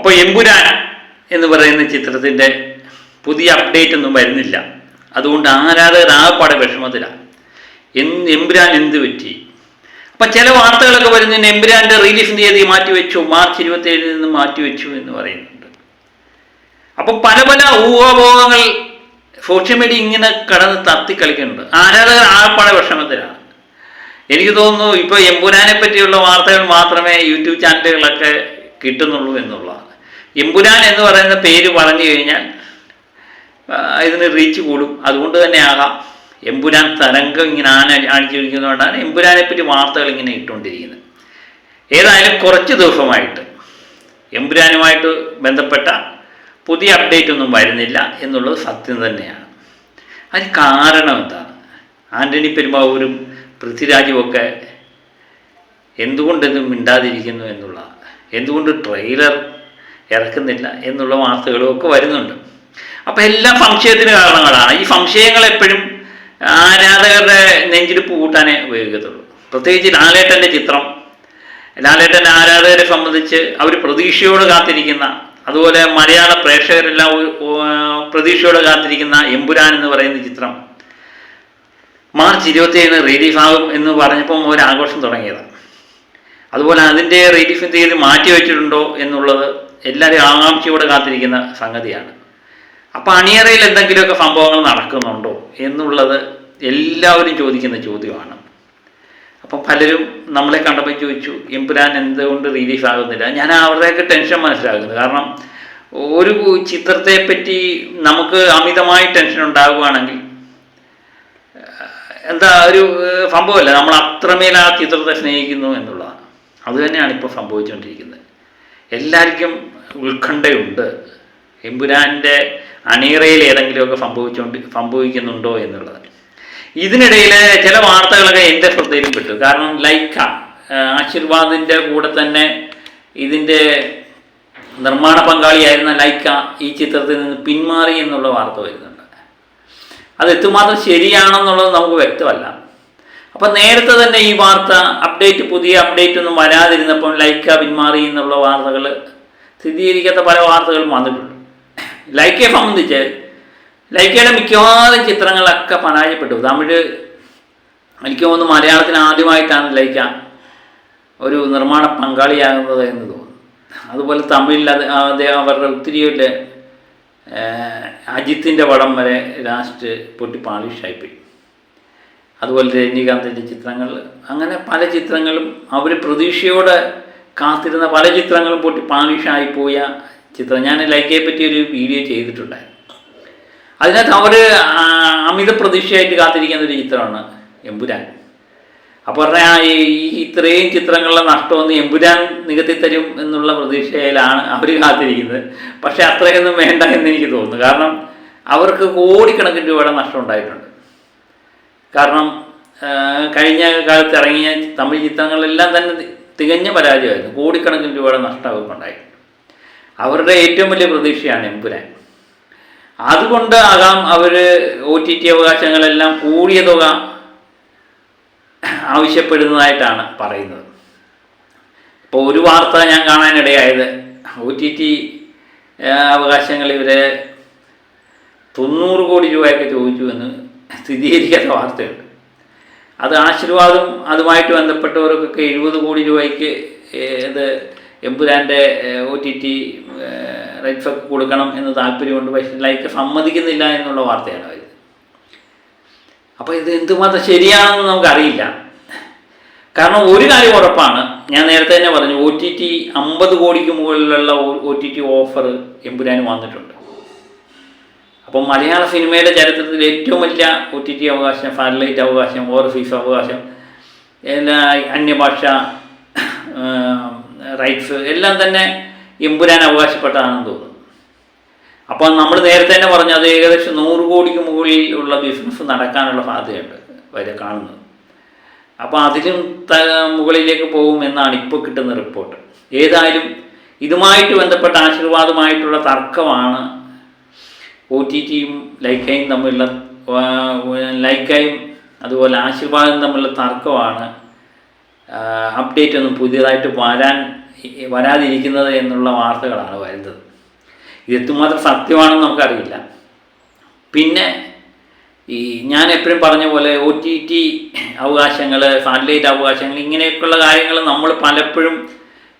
അപ്പോൾ എമ്പുരാൻ എന്ന് പറയുന്ന ചിത്രത്തിന്റെ പുതിയ അപ്ഡേറ്റ് ഒന്നും വരുന്നില്ല. അതുകൊണ്ട് ആരാധകർ ആകെപ്പാടെ വിഷമത്തിലാണ് എന്ത് എമ്പുരാൻ എന്ത് പറ്റി? അപ്പം ചില വാർത്തകളൊക്കെ വരുന്നതിന് എമ്പുരാന്റെ റിലീസ് തീയതി മാറ്റിവെച്ചു മാർച്ച് ഇരുപത്തേഴിൽ നിന്ന് മാറ്റിവെച്ചു എന്ന് പറയുന്നുണ്ട്. അപ്പം പല പല ഊഹാഭോഗങ്ങൾ സോഷ്യൽ മീഡിയ ഇങ്ങനെ കടന്ന് തത്തി കളിക്കുന്നുണ്ട്. ആരാധകർ ആകപ്പാടെ വിഷമത്തിലാണ് എനിക്ക് തോന്നുന്നു ഇപ്പോൾ എമ്പുരാനെ പറ്റിയുള്ള വാർത്തകൾ മാത്രമേ യൂട്യൂബ് ചാനലുകളൊക്കെ കിട്ടുന്നുള്ളൂ എന്നുള്ളതാണ്. എമ്പുരാൻ എന്ന് പറയുന്ന പേര് പറഞ്ഞു കഴിഞ്ഞാൽ ഇതിന് റീച്ച് കൂടും. അതുകൊണ്ട് തന്നെ ആകാം. എമ്പുരാൻ തരംഗം ഇങ്ങനെ ആന അണിച്ചിരിക്കുന്നതുകൊണ്ടാണ് എമ്പുരാനെ പറ്റി വാർത്തകൾ ഇങ്ങനെ ഇട്ടുകൊണ്ടിരിക്കുന്നത്. ഏതായാലും കുറച്ച് ദിവസമായിട്ട് എമ്പുരാനുമായിട്ട് ബന്ധപ്പെട്ട പുതിയ അപ്ഡേറ്റ് ഒന്നും വരുന്നില്ല എന്നുള്ളത് സത്യം തന്നെയാണ്. അതിന് കാരണം എന്താണ്? ആന്റണി പൃഥ്വിരാജും പൃഥ്വിരാജുമൊക്കെ എന്തുകൊണ്ടിത് മിണ്ടാതിരിക്കുന്നു എന്നുള്ള എന്തുകൊണ്ട് ട്രെയിലർ ഇറക്കുന്നില്ല എന്നുള്ള വാർത്തകളും ഒക്കെ വരുന്നുണ്ട്. അപ്പോൾ എല്ലാ സംശയത്തിന് കാരണങ്ങളാണ്. ഈ സംശയങ്ങൾ എപ്പോഴും ആരാധകരുടെ നെഞ്ചിടിപ്പ് കൂട്ടാനേ ഉപയോഗിക്കത്തുള്ളൂ. പ്രത്യേകിച്ച് ലാലേട്ടന്റെ ചിത്രം. ലാലേട്ടന്റെ ആരാധകരെ സംബന്ധിച്ച് അവർ പ്രതീക്ഷയോട് കാത്തിരിക്കുന്ന അതുപോലെ മലയാള പ്രേക്ഷകരെല്ലാം പ്രതീക്ഷയോട് കാത്തിരിക്കുന്ന എമ്പുരാൻ എന്ന് പറയുന്ന ചിത്രം. മാർച്ച് ഇരുപത്തിയേഴിന് റിലീഫ് ആകും എന്ന് പറഞ്ഞപ്പം ഒരു ആഘോഷം തുടങ്ങിയതാണ്. അതുപോലെ അതിന്റെ റിലീഫിൻ തീയതി മാറ്റി വെച്ചിട്ടുണ്ടോ എന്നുള്ളത് എല്ലാവരും ആകാംക്ഷയോടെ കാത്തിരിക്കുന്ന സംഗതിയാണ്. അപ്പോൾ അണിയറയിൽ എന്തെങ്കിലുമൊക്കെ സംഭവങ്ങൾ നടക്കുന്നുണ്ടോ എന്നുള്ളത് എല്ലാവരും ചോദിക്കുന്ന ചോദ്യമാണ്. അപ്പം പലരും നമ്മളെ കണ്ടപ്പോൾ ചോദിച്ചു എമ്പുരാൻ എന്തുകൊണ്ട് റിലീഫ് ആകുന്നില്ല? ഞാൻ അവരുടെയൊക്കെ ടെൻഷൻ മനസ്സിലാക്കുന്നത് കാരണം ഒരു ചിത്രത്തെ പറ്റി നമുക്ക് അമിതമായി ടെൻഷൻ ഉണ്ടാകുകയാണെങ്കിൽ എന്താ ഒരു സംഭവമല്ല. നമ്മൾ അത്രമേൽ ആ ചിത്രത്തെ സ്നേഹിക്കുന്നു എന്നുള്ളതാണ്. അതുതന്നെയാണ് ഇപ്പോൾ സംഭവിച്ചുകൊണ്ടിരിക്കുന്നത്. എല്ലാവർക്കും ഉത്കണ്ഠയുണ്ട്. എമ്പുരാന്റെ അണിയറയിൽ ഏതെങ്കിലുമൊക്കെ സംഭവിച്ചുകൊണ്ട് സംഭവിക്കുന്നുണ്ടോ എന്നുള്ളത്. ഇതിനിടയിൽ ചില വാർത്തകളൊക്കെ എന്റെ ശ്രദ്ധയിലും പെട്ടു. കാരണം ലൈക്ക ആശീർവാദിന്റെ കൂടെ തന്നെ ഇതിന്റെ നിർമ്മാണ പങ്കാളിയായിരുന്ന ലൈക്ക ഈ ചിത്രത്തിൽ നിന്ന് പിന്മാറി എന്നുള്ള വാർത്ത വരുന്നുണ്ട്. അത് എത്രമാത്രം ശരിയാണെന്നുള്ളത് നമുക്ക് വ്യക്തമല്ല. അപ്പം നേരത്തെ തന്നെ ഈ വാർത്ത അപ്ഡേറ്റ് പുതിയ അപ്ഡേറ്റ് ഒന്നും വരാതിരുന്നപ്പോൾ ലൈക്ക പിന്മാറി എന്നുള്ള വാർത്തകൾ സ്ഥിരീകരിക്കാത്ത പല വാർത്തകളും വന്നിട്ടുണ്ട്. ലൈക്കയെ സംബന്ധിച്ച് ലൈക്കയുടെ മിക്കവാറും ചിത്രങ്ങളൊക്കെ പരാജയപ്പെട്ടു. തമിഴ് എനിക്ക് തോന്നുന്നു മലയാളത്തിന് ആദ്യമായിട്ടാണ് ലൈക്ക ഒരു നിർമ്മാണ പങ്കാളിയാകുന്നത് എന്ന് തോന്നുന്നു. അതുപോലെ തമിഴിൽ അത് അദ്ദേഹം അവരുടെ ഒത്തിരിയുടെ അജിത്തിന്റെ പടം വരെ ലാസ്റ്റ് പൊട്ടി പാളിഷായിപ്പോയി അതുപോലെ രജനീകാന്തിന്റെ ചിത്രങ്ങൾ അങ്ങനെ പല ചിത്രങ്ങളും അവർ പ്രതീക്ഷയോടെ കാത്തിരുന്ന പല ചിത്രങ്ങളും പൊട്ടി പോയ ചിത്രം. ഞാൻ ലൈക്കയെ പറ്റി ഒരു വീഡിയോ ചെയ്തിട്ടുണ്ടായിരുന്നു. അതിനകത്ത് അവർ അമിത പ്രതീക്ഷയായിട്ട് കാത്തിരിക്കുന്ന ഒരു ചിത്രമാണ് എമ്പുരാൻ. അപ്പോൾ പറഞ്ഞാൽ ഈ ഇത്രയും ചിത്രങ്ങളുടെ നഷ്ടമൊന്നും എമ്പുരാൻ നികത്തി തരും എന്നുള്ള പ്രതീക്ഷയിലാണ് അവർ കാത്തിരിക്കുന്നത്. പക്ഷേ അത്രയൊന്നും വേണ്ട എന്ന് എനിക്ക് തോന്നുന്നു. കാരണം അവർക്ക് കോടിക്കണക്കിന് രൂപയുടെ നഷ്ടം ഉണ്ടായിട്ടുണ്ട്. കാരണം കഴിഞ്ഞ കാലത്ത് ഇറങ്ങിയ തമിഴ് ചിത്രങ്ങളെല്ലാം തന്നെ തികഞ്ഞ പരാജയമായിരുന്നു. കോടിക്കണക്കിന് രൂപയുടെ നഷ്ടം അവർക്കുണ്ടായി അവരുടെ ഏറ്റവും വലിയ പ്രതീക്ഷയാണ് എമ്പുരാൻ അതുകൊണ്ട് ആകാം അവർ ഒ ടി ടി അവകാശങ്ങളെല്ലാം കൂടിയ തുക ആവശ്യപ്പെടുന്നതായിട്ടാണ് പറയുന്നത്. ഇപ്പോൾ ഒരു വാർത്ത ഞാൻ കാണാനിടയായത്. ഒ ടി ടി അവകാശങ്ങൾ ഇവരെ തൊണ്ണൂറ് കോടി രൂപയൊക്കെ ചോദിച്ചു എന്ന് സ്ഥിരീകരിക്കാത്ത വാർത്തയുണ്ട്. അത് ആശീർവാദം അതുമായിട്ട് ബന്ധപ്പെട്ടവർക്കൊക്കെ എഴുപത് കോടി രൂപയ്ക്ക് ഇത് എമ്പുരാന്റെ ഒ ടി ടി റൈറ്റ്സ് ഒക്കെ കൊടുക്കണം എന്ന് താല്പര്യമുണ്ട്. പക്ഷേ ലൈക്ക് സമ്മതിക്കുന്നില്ല എന്നുള്ള വാർത്തയാണ് അവർ അപ്പോൾ ഇത് എന്തുമാത്രം ശരിയാണെന്ന് നമുക്കറിയില്ല. കാരണം ഒരു കാര്യം ഉറപ്പാണ്. ഞാൻ നേരത്തെ തന്നെ പറഞ്ഞു ഒ ടി ടി അമ്പത് കോടിക്ക് മുകളിലുള്ള ഒ ടി ടി ഓഫർ എമ്പുരാന് വന്നിട്ടുണ്ട്. അപ്പം മലയാള സിനിമയുടെ ചരിത്രത്തിൽ ഏറ്റവും വലിയ ഒ ടി ടി അവകാശം സാറ്റലൈറ്റ് അവകാശം ഓവർസീസ് അവകാശം എല്ലാ അന്യഭാഷ റൈറ്റ്സ് എല്ലാം തന്നെ എമ്പുരാൻ അവകാശപ്പെട്ടതാണെന്ന് തോന്നുന്നു. അപ്പോൾ നമ്മൾ നേരത്തെ തന്നെ പറഞ്ഞു അത് ഏകദേശം നൂറ് കോടിക്ക് മുകളിൽ ഉള്ള ബിസിനസ് നടക്കാനുള്ള സാധ്യതയുണ്ട് വരെ കാണുന്നത്. അപ്പോൾ അതിലും മുകളിലേക്ക് പോകും എന്നാണ് ഇപ്പോൾ കിട്ടുന്ന റിപ്പോർട്ട് ഏതായാലും ഇതുമായിട്ട് ബന്ധപ്പെട്ട ആശീർവാദമായിട്ടുള്ള തർക്കമാണ് ഒ ടി ടിയും ലൈക്കയും തമ്മിലുള്ള ലൈക്കായും അതുപോലെ ആശീർവാദം തമ്മിലുള്ള തർക്കമാണ്. അപ്ഡേറ്റ് ഒന്നും പുതിയതായിട്ട് വരാൻ വരാതിരിക്കുന്നത് എന്നുള്ള വാർത്തകളാണ് വരുന്നത്. ഇത് എത്രമാത്രം സത്യമാണെന്ന് നമുക്കറിയില്ല. പിന്നെ ഈ ഞാൻ എപ്പോഴും പറഞ്ഞ പോലെ ഒ ടി ടി അവകാശങ്ങൾ സാറ്റലൈറ്റ് അവകാശങ്ങൾ ഇങ്ങനെയൊക്കെയുള്ള കാര്യങ്ങൾ നമ്മൾ പലപ്പോഴും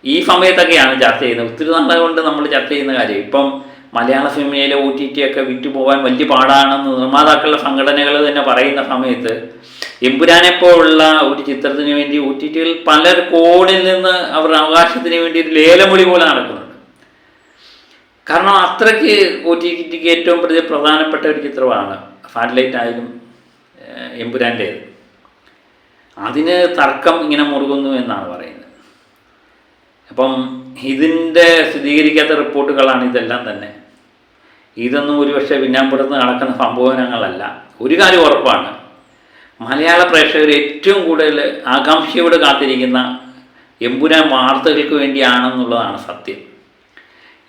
ഈ സമയത്തൊക്കെയാണ് ചർച്ച ചെയ്യുന്നത്. ഒത്തിരി നാളെ കൊണ്ട് നമ്മൾ ചർച്ച ചെയ്യുന്ന കാര്യം. ഇപ്പം മലയാള സിനിമയിലെ ഒ ടി ടി ഒക്കെ വിറ്റുപോകാൻ വലിയ പാടാണെന്ന് നിർമ്മാതാക്കളുടെ സംഘടനകൾ തന്നെ പറയുന്ന സമയത്ത് എമ്പുരാനെ പോലുള്ള ഒരു ചിത്രത്തിന് വേണ്ടി ഒ ടി ടിയിൽ പല കോണിൽ നിന്ന് അവർ അവകാശത്തിന് വേണ്ടി ഒരു ലേലമൊഴി പോലെ നടക്കുന്നുണ്ട്. കാരണം അത്രയ്ക്ക് ഒ ടി ടിക്ക് ഏറ്റവും പ്രധാനപ്പെട്ട ഒരു ചിത്രമാണ്. സാറ്റലൈറ്റ് ആയാലും എമ്പുരാന്റേത്. അതിന് തർക്കം ഇങ്ങനെ മുറുകുന്നു എന്നാണ് പറയുന്നത്. അപ്പം ഇതിന്റെ സ്ഥിരീകരിക്കാത്ത റിപ്പോർട്ടുകളാണ് ഇതെല്ലാം തന്നെ. ഇതൊന്നും ഒരുപക്ഷെ പിന്നാമ്പുറത്ത് നടക്കുന്ന സംഭവനങ്ങളല്ല. ഒരു കാര്യം ഉറപ്പാണ്. മലയാള പ്രേക്ഷകർ ഏറ്റവും കൂടുതൽ ആകാംക്ഷയോട് കാത്തിരിക്കുന്ന എമ്പുരാൻ വാർത്തകൾക്ക് വേണ്ടിയാണെന്നുള്ളതാണ് സത്യം.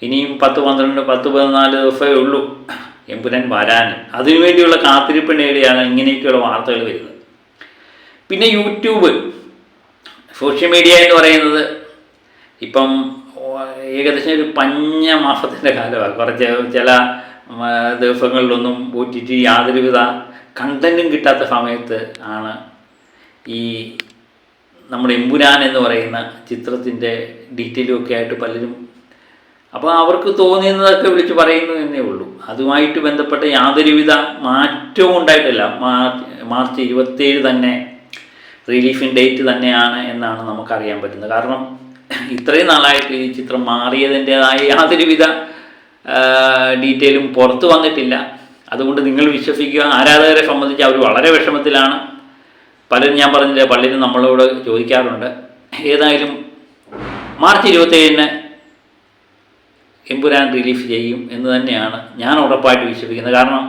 ഇനിയും പത്ത് പന്ത്രണ്ട് പത്ത് പതിനാല് ദിവസമേ ഉള്ളൂ എമ്പുരാൻ വരാൻ. അതിനുവേണ്ടിയുള്ള കാത്തിരിപ്പ് നേടിയാണ് ഇങ്ങനെയൊക്കെയുള്ള വാർത്തകൾ വരുന്നത്. പിന്നെ യൂട്യൂബ്. സോഷ്യൽ മീഡിയ എന്ന് പറയുന്നത് ഇപ്പം ഏകദേശം ഒരു പഞ്ഞ മാസത്തിന്റെ കാലമാണ്. കുറച്ച് ചില ദിവസങ്ങളിലൊന്നും ഒ ടി ടി യാതൊരുവിധ കണ്ടന്റും കിട്ടാത്ത സമയത്ത് ആണ് ഈ നമ്മുടെ എമ്പുരാൻ എന്ന് പറയുന്ന ചിത്രത്തിന്റെ ഡീറ്റെയിലും ഒക്കെ ആയിട്ട് പലരും അപ്പോൾ അവർക്ക് തോന്നിയതൊക്കെ വിളിച്ച് പറയുന്നു എന്നേ ഉള്ളൂ. അതുമായിട്ട് ബന്ധപ്പെട്ട യാതൊരുവിധ മാറ്റവും ഉണ്ടായിട്ടില്ല. മാർച്ച് ഇരുപത്തേഴ് തന്നെ റിലീഫിൻ ഡേറ്റ് തന്നെയാണ് എന്നാണ് നമുക്കറിയാൻ പറ്റുന്നത്. കാരണം ഇത്രയും നാളായിട്ട് ഈ ചിത്രം മാറിയതിന്റെതായ യാതൊരുവിധ ഡീറ്റെയിലും പുറത്തു വന്നിട്ടില്ല. അതുകൊണ്ട് നിങ്ങൾ വിശ്വസിക്കുക ആരാധകരെ സംബന്ധിച്ച് അവർ വളരെ വിഷമത്തിലാണ്. പലരും ഞാൻ പറഞ്ഞില്ല പലരും നമ്മളോട് ചോദിക്കാറുണ്ട് ഏതായാലും മാർച്ച് ഇരുപത്തേഴിന് എമ്പുരാൻ റിലീഫ് ചെയ്യും എന്ന് തന്നെയാണ് ഞാൻ ഉറപ്പായിട്ട് വിശ്വസിക്കുന്നത്. കാരണം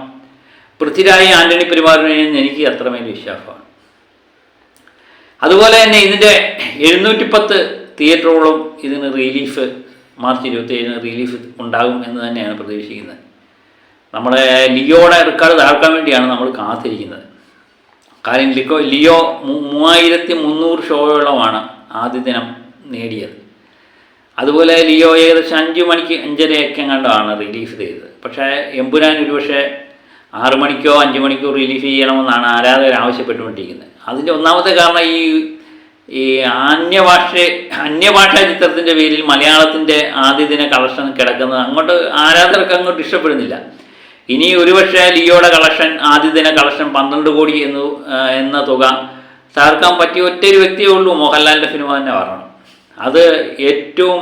പൃഥ്വിരാജ് ആന്റണി പെരുമാറിനെയും എനിക്ക് അത്രമേൽ വിശ്വാസമാണ്. അതുപോലെ തന്നെ ഇതിന്റെ എഴുന്നൂറ്റി പത്ത് തിയേറ്ററുകളും ഇതിന് റിലീഫ് മാർച്ച് ഇരുപത്തേഴിന് റിലീഫ് ഉണ്ടാകും എന്ന് തന്നെയാണ് പ്രതീക്ഷിക്കുന്നത്. നമ്മുടെ ലിയോയുടെ റെക്കോർഡ് താഴ്ക്കാൻ വേണ്ടിയാണ് നമ്മൾ കാത്തിരിക്കുന്നത്. കാര്യം ലിക്കോ ലിയോ മൂവായിരത്തി മുന്നൂറ് ഷോയോളമാണ് ആദ്യ ദിനം നേടിയത്. അതുപോലെ ലിയോ ഏകദേശം അഞ്ച് മണിക്ക് അഞ്ചരയൊക്കെ കണ്ടാണ് റിലീഫ് ചെയ്തത്. പക്ഷേ എമ്പുരാൻ ഒരുപക്ഷെ ആറ് മണിക്കോ അഞ്ച് മണിക്കോ റിലീഫ് ചെയ്യണമെന്നാണ് ആരാധകർ ആവശ്യപ്പെട്ടുകൊണ്ടിരിക്കുന്നത്. അതിന്റെ ഒന്നാമത്തെ കാരണം ഈ ഈ അന്യഭാഷ അന്യഭാഷാ ചിത്രത്തിന്റെ പേരിൽ മലയാളത്തിന്റെ ആദ്യ ദിന കളക്ഷൻ കിടക്കുന്നത് അങ്ങോട്ട് ആരാധകർക്ക് അങ്ങോട്ട് ഇഷ്ടപ്പെടുന്നില്ല. ഇനി ഒരുപക്ഷെ ലിയോയുടെ കളക്ഷൻ ആദ്യ ദിന കളക്ഷൻ പന്ത്രണ്ട് കോടി എന്ന് എന്ന തുക തകർക്കാൻ പറ്റിയ ഒറ്റൊരു വ്യക്തിയേ ഉള്ളൂ മോഹൻലാലിന്റെ സിനിമ തന്നെ പറയണം അത് ഏറ്റവും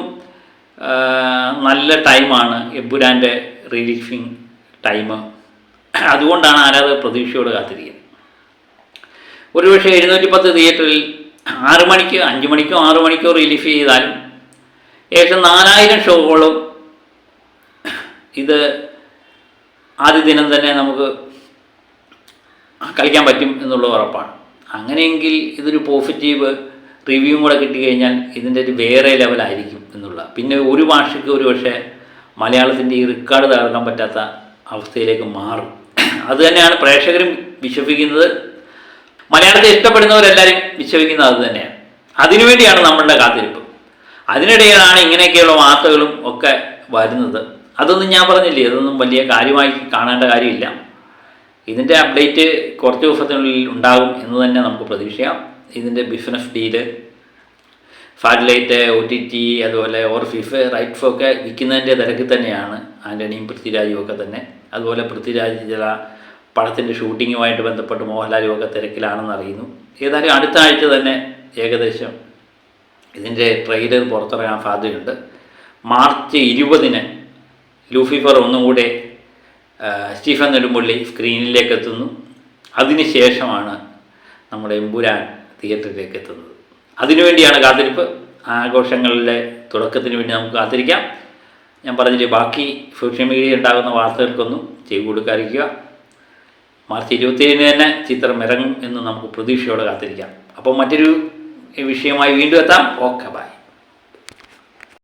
നല്ല ടൈമാണ് എബുരാന്റെ റിലീഫിങ് ടൈം അതുകൊണ്ടാണ് ആരാധകർ പ്രതീക്ഷയോട് കാത്തിരിക്കുന്നത്. ഒരുപക്ഷെ എഴുന്നൂറ്റി പത്ത് തിയേറ്ററിൽ ആറ് മണിക്ക് അഞ്ച് മണിക്കോ ആറ് മണിക്കോ റിലീഫ് ചെയ്താലും ഏകദേശം നാലായിരം ഷോകളും ഇത് ആദ്യ ദിനം തന്നെ നമുക്ക് കളിക്കാൻ പറ്റും എന്നുള്ള ഉറപ്പാണ്. അങ്ങനെയെങ്കിൽ ഇതൊരു പോസിറ്റീവ് റിവ്യൂവും കൂടെ കിട്ടിക്കഴിഞ്ഞാൽ ഇതിന്റെ ഒരു വേറെ ലെവലായിരിക്കും എന്നുള്ള. പിന്നെ ഒരു ഭാഷയ്ക്ക് ഒരു പക്ഷേ മലയാളത്തിന്റെ ഈ റെക്കോർഡ് തകർക്കാൻ പറ്റാത്ത അവസ്ഥയിലേക്ക് മാറും. അതുതന്നെയാണ് പ്രേക്ഷകരും വിശ്വസിക്കുന്നത്. മലയാളത്തെ ഇഷ്ടപ്പെടുന്നവരെല്ലാവരും വിശ്വസിക്കുന്നത് അത് തന്നെയാണ്. അതിനുവേണ്ടിയാണ് നമ്മളുടെ കാത്തിരിപ്പ്. അതിനിടയിലാണ് ഇങ്ങനെയൊക്കെയുള്ള വാർത്തകളും ഒക്കെ വരുന്നത്. അതൊന്നും ഞാൻ പറഞ്ഞില്ലേ? അതൊന്നും വലിയ കാര്യമായി കാണേണ്ട കാര്യമില്ല. ഇതിന്റെ അപ്ഡേറ്റ് കുറച്ച് ദിവസത്തിനുള്ളിൽ ഉണ്ടാകും എന്ന് തന്നെ നമുക്ക് പ്രതീക്ഷിക്കാം. ഇതിന്റെ business deal satellite O T T അതുപോലെ ഓർ ഫിഫ് റൈറ്റ്സ് ഒക്കെ വിൽക്കുന്നതിന്റെ തിരക്കിൽ തന്നെയാണ്. ആന്റണിയും പൃഥ്വിരാജും ഒക്കെ തന്നെ. അതുപോലെ പൃഥ്വിരാജ് ചില പടത്തിന്റെ ഷൂട്ടിങ്ങുമായിട്ട് ബന്ധപ്പെട്ട് മോഹൻലാലും ഒക്കെ തിരക്കിലാണെന്ന് അറിയുന്നു. ഏതായാലും അടുത്ത ആഴ്ച തന്നെ ഏകദേശം ഇതിന്റെ ട്രെയിലർ പുറത്തിറങ്ങാൻ സാധ്യതയുണ്ട്. മാർച്ച് ഇരുപതിന് ലൂഫിഫർ ഒന്നും കൂടെ സ്റ്റീഫൻ നെടുമ്പള്ളി സ്ക്രീനിലേക്ക് എത്തുന്നു. അതിനുശേഷമാണ് നമ്മുടെ എമ്പുരാൻ തിയേറ്ററിലേക്ക് എത്തുന്നത്. അതിനുവേണ്ടിയാണ് കാത്തിരിപ്പ്. ആഘോഷങ്ങളുടെ തുടക്കത്തിന് വേണ്ടി നമുക്ക് കാത്തിരിക്കാം. ഞാൻ പറഞ്ഞിട്ട് ബാക്കി സോഷ്യൽ മീഡിയ ഉണ്ടാകുന്ന വാർത്തകൾക്കൊന്നും ചെയ്തു കൊടുക്കാതിരിക്കുക. മാർച്ച് ഇരുപത്തിയേഴിന് തന്നെ ചിത്രം ഇറങ്ങും എന്ന് നമുക്ക് പ്രതീക്ഷയോടെ കാത്തിരിക്കാം. അപ്പോൾ മറ്റൊരു വിഷയമായി വീണ്ടും എത്താം. Okay bye.